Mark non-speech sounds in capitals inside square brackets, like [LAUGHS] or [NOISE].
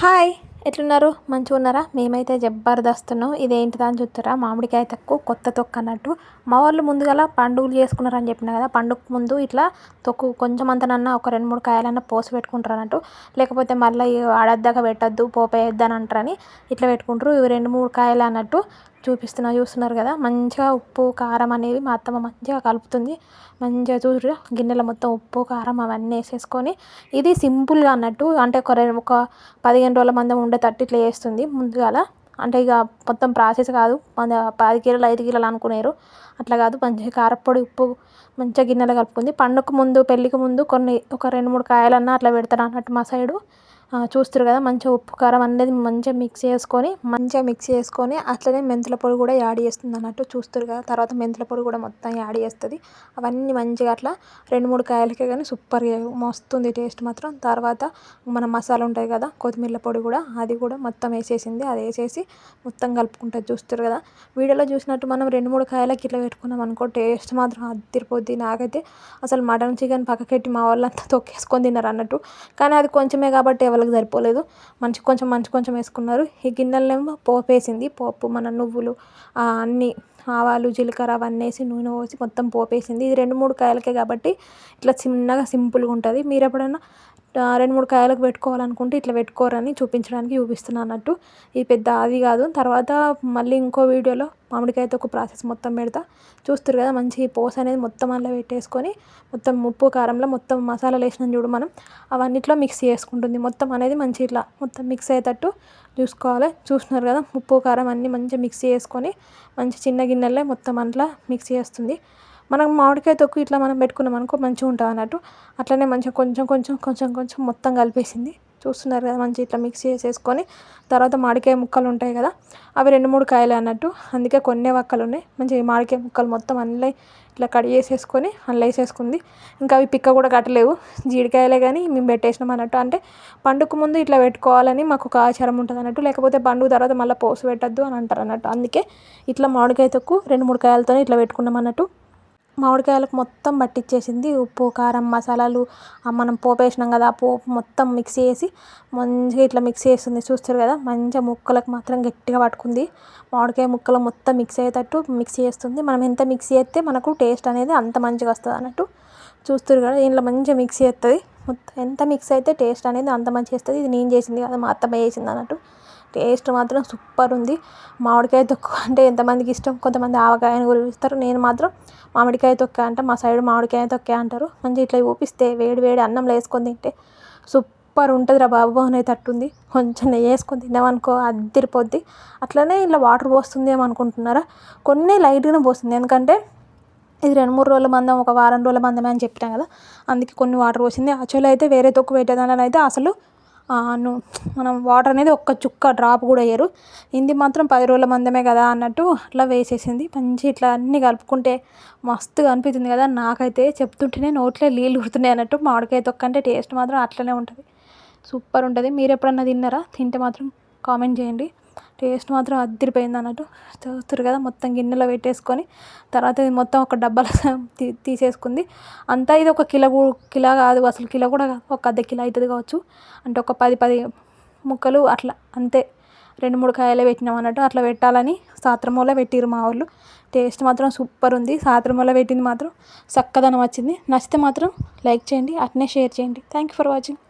Hi ఎట్లున్నారు? మంచిగా ఉన్నారా మేమైతే జబర్దస్తున్నాం. ఇదేంటిదా అని చూస్తారా మామిడికాయ తక్కువ కొత్త తొక్క అన్నట్టు. మా వాళ్ళు ముందుగా పండుగలు చేసుకున్నారని చెప్పిన కదా పండుగ ముందు ఇట్లా తొక్కు కొంచెం అంతనన్నా ఒక రెండు మూడు కాయలన్నా పోసి పెట్టుకుంటారు అన్నట్టు. లేకపోతే మళ్ళీ ఆడద్దాక పెట్టద్దు పోపేయద్దు అని అంటారని ఇట్లా పెట్టుకుంటారు. ఇవి రెండు మూడు కాయలు అన్నట్టు చూపిస్తున్నా చూస్తున్నారు కదా? మంచిగా ఉప్పు కారం అనేవి మా అత్తమ్మ మంచిగా కలుపుతుంది. మంచిగా చూడు గిన్నెలో మొత్తం ఉప్పు కారం అవన్నీ వేసేసుకొని ఇది సింపుల్గా అన్నట్టు అంటే ఒక ఒక పదిహేను రోజుల మందం ఉండేటట్టు ఇట్లా చేస్తుంది ముందుగాల. అంటే ఇక మొత్తం ప్రాసెస్ కాదు. మన పది కిలోలు ఐదు కిలోలు అనుకునేరు. అట్లా కాదు మంచిగా కారపొడి ఉప్పు మంచిగా గిన్నెలో కలుపుకుంది. పండుగకు ముందు పెళ్ళికి ముందు కొన్ని ఒక రెండు మూడు కాయలన్నా అట్లా పెడతారు అన్నట్టు మా సైడు. చూస్తారు కదా మంచిగా ఉప్పు కారం అనేది మంచిగా మిక్స్ చేసుకొని మంచిగా మిక్స్ చేసుకొని అట్లనే మెంతుల పొడి కూడా యాడ్ చేస్తుంది అన్నట్టు చూస్తారు కదా. తర్వాత మెంతుల పొడి కూడా మొత్తం యాడ్ చేస్తుంది. అవన్నీ మంచిగా అట్లా రెండు మూడు కాయలకే కానీ సూపర్గా మస్తుంది టేస్ట్ మాత్రం. తర్వాత మన మసాలా ఉంటాయి కదా కొత్తిమీర పొడి కూడా అది కూడా మొత్తం వేసేసింది. అది వేసేసి మొత్తం కలుపుకుంటుంది చూస్తారు కదా. వీడియోలో చూసినట్టు మనం రెండు మూడు కాయలకి ఇట్లా పెట్టుకున్నాం అనుకో టేస్ట్ మాత్రం అద్దరిపోద్ది నాకైతే అసలు మటన్ చికెన్ పక్కకెట్టి మా వాళ్ళంతా తొక్కేసుకొని తిన్నారు అన్నట్టు. కానీ అది కొంచెమే కాబట్టి వాళ్ళకి సరిపోలేదు. మంచి కొంచెం మంచి కొంచెం వేసుకున్నారు. ఈ గిన్నెలనేమో పోపు వేసింది. పోపు మన నువ్వులు అన్నీ ఆవాలు జీలకర్ర అవన్నీ వేసి నూనె పోసి మొత్తం పోపేసింది ఇది రెండు మూడు కాయలకే కాబట్టి ఇట్లా చిన్నగా సింపుల్గా ఉంటుంది. మీరు ఎప్పుడైనా రెండు మూడు కాయలకు పెట్టుకోవాలనుకుంటే ఇట్లా పెట్టుకోరని చూపించడానికి చూపిస్తున్నాను అన్నట్టు. ఇది పెద్ద అది కాదు. తర్వాత మళ్ళీ ఇంకో వీడియోలో మామిడికాయతో ఒక ప్రాసెస్ మొత్తం పెడతా. చూస్తారు కదా మంచి పోస అనేది మొత్తం అందులో పెట్టేసుకొని మొత్తం ఉప్పు కారంలో మొత్తం మసాలాలు వేసినాం చూడు మనం. అవన్నిట్లో మిక్స్ చేసుకుంటుంది. మొత్తం అనేది మంచి ఇట్లా మొత్తం మిక్స్ అయ్యేటట్టు చూసుకోవాలి. చూస్తున్నారు కదా ఉప్పు కారం అన్నీ మంచిగా మిక్స్ చేసుకొని మంచి చిన్న గిన్నెలే మొత్తం అంట్లో మిక్స్ చేస్తుంది. మనం మామిడికాయ తొక్కు ఇట్లా మనం పెట్టుకున్నాం అనుకో మంచిగా ఉంటుంది అన్నట్టు. అట్లనే మంచిగా కొంచెం కొంచెం కొంచెం కొంచెం మొత్తం కలిపేసింది. చూస్తున్నారు కదా మంచిగా ఇట్లా మిక్స్ చేసేసుకొని తర్వాత మామిడికాయ ముక్కలు ఉంటాయి కదా అవి రెండు మూడు కాయలు అన్నట్టు. అందుకే కొన్ని వక్కలు ఉన్నాయి. మంచిగా మామిడికాయ ముక్కలు మొత్తం అందులో ఇట్లా కట్ చేసేసుకొని అందులో వేసేసుకుంది. ఇంకా అవి పిక్క కూడా కట్టలేవు. జీడికాయలే కానీ మేము పెట్టేసినాం అన్నట్టు. అంటే పండుగ ముందు ఇట్లా పెట్టుకోవాలని మాకు ఒక ఆచారం ఉంటుంది అన్నట్టు. లేకపోతే పండుగ తర్వాత మళ్ళీ పోసు పెట్టద్దు అని అంటారు అన్నట్టు. అందుకే ఇట్లా మామిడికాయ తొక్కు రెండు మూడు కాయలతోనే ఇట్లా పెట్టుకున్నాం అన్నట్టు. మామిడికాయలకు మొత్తం పట్టించేసింది ఉప్పు కారం మసాలాలు. మనం పోపు వేసినాం కదా ఆ పోపు మొత్తం మిక్స్ చేసి మంచిగా ఇట్లా మిక్స్ చేస్తుంది. చూస్తారు కదా మంచిగా ముక్కలకు మాత్రం గట్టిగా పట్టుకుంది. మామిడికాయ ముక్కలు మొత్తం మిక్స్ అయ్యేటట్టు మిక్స్ చేస్తుంది. మనం ఎంత మిక్స్ చేస్తే మనకు టేస్ట్ అనేది అంత మంచిగా వస్తుంది అన్నట్టు చూస్తారు కదా దీంట్లో మంచిగా మిక్స్ చేస్తుంది. మొత్తం ఎంత మిక్స్ అయితే టేస్ట్ అనేది అంత మంచిగా వస్తుంది. ఇది నేను చేసింది కదా మా అత్తమ్మ చేసింది అన్నట్టు. టేస్ట్ మాత్రం సూపర్ ఉంది. మామిడికాయ తొక్కు అంటే ఎంతమందికి ఇష్టం? కొంతమంది ఆవకాయని ఊపిస్తారు నేను మాత్రం మామిడికాయ తొక్క అంటే. మా సైడ్ మామిడికాయ తొక్కే అంటారు. మంచిగా ఇట్లా ఊపిస్తే వేడి వేడి అన్నంలో వేసుకొని తింటే సూపర్ ఉంటుంది రా బాబు. అనేటట్టుంది కొంచెం నెయ్యి వేసుకొని తిన్నామనుకో అదిరిపోద్ది అట్లనే ఇలా వాటర్ పోస్తుంది ఏమనుకుంటున్నారా అనుకుంటున్నారా? కొన్ని లైట్గానే పోస్తుంది. ఎందుకంటే ఇది రెండు మూడు రోజుల మందం ఒక వారం రోజుల మందమే అని చెప్పినా కదా అందుకే కొన్ని వాటర్ పోసింది. యాక్చువల్ అయితే వేరే తొక్కు పెట్టేదాన్ని అయితే అసలు మనం వాటర్ అనేది ఒక్క చుక్క డ్రాప్ కూడా వేయరు. ఇది మాత్రం పది రోజుల మందమే కదా అన్నట్టు అట్లా వేసేసింది. మంచి ఇట్లా అన్నీ కలుపుకుంటే మస్తుగా అనిపిస్తుంది కదా. నాకైతే చెప్తుంటేనే నోట్లో నీళ్ళు ఊరుతున్నాయి అన్నట్టు మామిడికాయ తొక్క అంటే టేస్ట్ మాత్రం అట్లనే ఉంటుంది. సూపర్ ఉంటుంది. మీరు ఎప్పుడన్నా తిన్నారా? తింటే మాత్రం కామెంట్ చేయండి. టేస్ట్ మాత్రం అదిరిపోయింది అన్నట్టు. చూస్తారు కదా మొత్తం గిన్నెలో పెట్టేసుకొని తర్వాత ఇది మొత్తం ఒక డబ్బాలో [LAUGHS] తీ తీసేసుకుంది. అంతా ఇది ఒక కిలో కిలో కాదు అసలు కిలో కూడా కాదు ఒక అర్ధ కిలో అవుతుంది కావచ్చు. అంటే ఒక పది పది ముక్కలు అట్లా అంతే. రెండు మూడు కాయలే పెట్టినాం అన్నట్టు అట్లా పెట్టాలని సాత్రమూల పెట్టిరు మా వాళ్ళు. టేస్ట్ మాత్రం సూపర్ ఉంది. సాత్రమూల పెట్టింది మాత్రం చక్కదనం వచ్చింది. నచ్చితే మాత్రం లైక్ చేయండి అట్నే షేర్ చేయండి. Thank you for watching